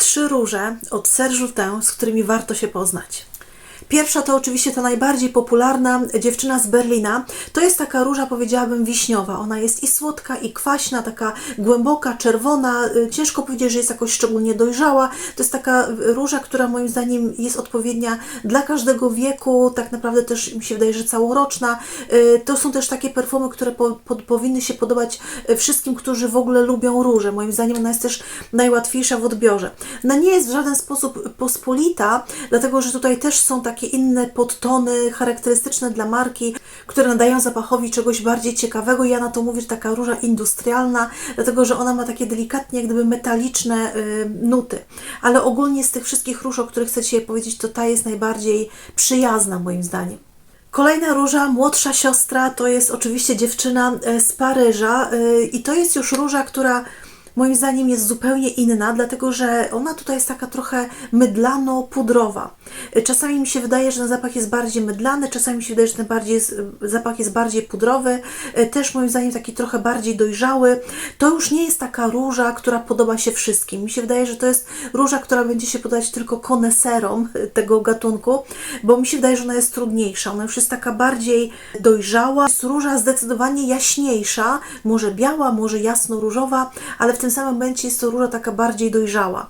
trzy róże od Serge Joutin, z którymi warto się poznać. Pierwsza to oczywiście ta najbardziej popularna dziewczyna z Berlina. To jest taka róża, powiedziałabym, wiśniowa. Ona jest i słodka, i kwaśna, taka głęboka, czerwona. Y, Ciężko powiedzieć, że jest jakoś szczególnie dojrzała. To jest taka róża, która moim zdaniem jest odpowiednia dla każdego wieku. Tak naprawdę też mi się wydaje, że całoroczna. Y, To są też takie perfumy, które po, po, powinny się podobać y, wszystkim, którzy w ogóle lubią róże. Moim zdaniem ona jest też najłatwiejsza w odbiorze. Ona nie jest w żaden sposób pospolita, dlatego że tutaj też są takie inne podtony charakterystyczne dla marki, które nadają zapachowi czegoś bardziej ciekawego. Ja na to mówię, taka róża industrialna, dlatego że ona ma takie delikatnie, jak gdyby metaliczne y, nuty. Ale ogólnie z tych wszystkich róż, o których chcę Ci powiedzieć, to ta jest najbardziej przyjazna moim zdaniem. Kolejna róża, młodsza siostra, to jest oczywiście dziewczyna e, z Paryża e, i to jest już róża, która moim zdaniem jest zupełnie inna, dlatego że ona tutaj jest taka trochę mydlano-pudrowa. Czasami mi się wydaje, że ten zapach jest bardziej mydlany, czasami mi się wydaje, że ten bardziej jest, zapach jest bardziej pudrowy, e, też moim zdaniem taki trochę bardziej dojrzały. To już nie jest taka róża, która podoba się wszystkim. Mi się wydaje, że to jest róża, która będzie się podobać tylko koneserom tego gatunku, bo mi się wydaje, że ona jest trudniejsza. Ona już jest taka bardziej dojrzała. Jest róża zdecydowanie jaśniejsza, może biała, może jasno-różowa, ale w tym samym momencie jest to róża taka bardziej dojrzała.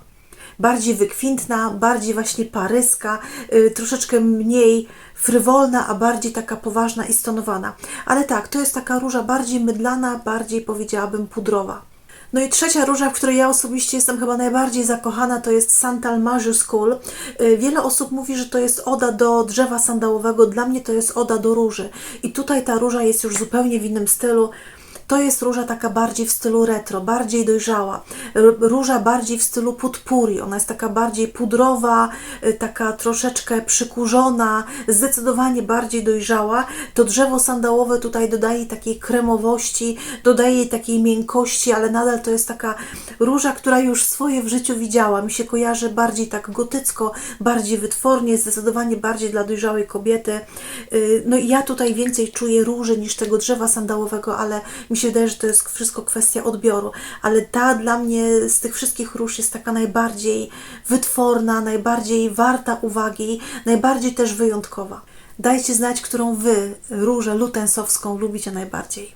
Bardziej wykwintna, bardziej właśnie paryska, y, troszeczkę mniej frywolna, a bardziej taka poważna i stonowana. Ale tak, to jest taka róża bardziej mydlana, bardziej powiedziałabym pudrowa. No i trzecia róża, w której ja osobiście jestem chyba najbardziej zakochana, to jest Santal Majuscule. Y, Wiele osób mówi, że to jest oda do drzewa sandałowego. Dla mnie to jest oda do róży. I tutaj ta róża jest już zupełnie w innym stylu. To jest róża taka bardziej w stylu retro, bardziej dojrzała. Róża bardziej w stylu putpuri. Ona jest taka bardziej pudrowa, y, taka troszeczkę przykurzona, zdecydowanie bardziej dojrzała. To drzewo sandałowe tutaj dodaje takiej kremowości, dodaje jej takiej miękkości, ale nadal to jest taka róża, która już swoje w życiu widziała. Mi się kojarzy bardziej tak gotycko, bardziej wytwornie, zdecydowanie bardziej dla dojrzałej kobiety. Y, No i ja tutaj więcej czuję róży niż tego drzewa sandałowego, ale mi się wydaje, że to jest wszystko kwestia odbioru. Ale ta dla mnie z tych wszystkich róż jest taka najbardziej wytworna, najbardziej warta uwagi, najbardziej też wyjątkowa. Dajcie znać, którą Wy różę lutensowską lubicie najbardziej.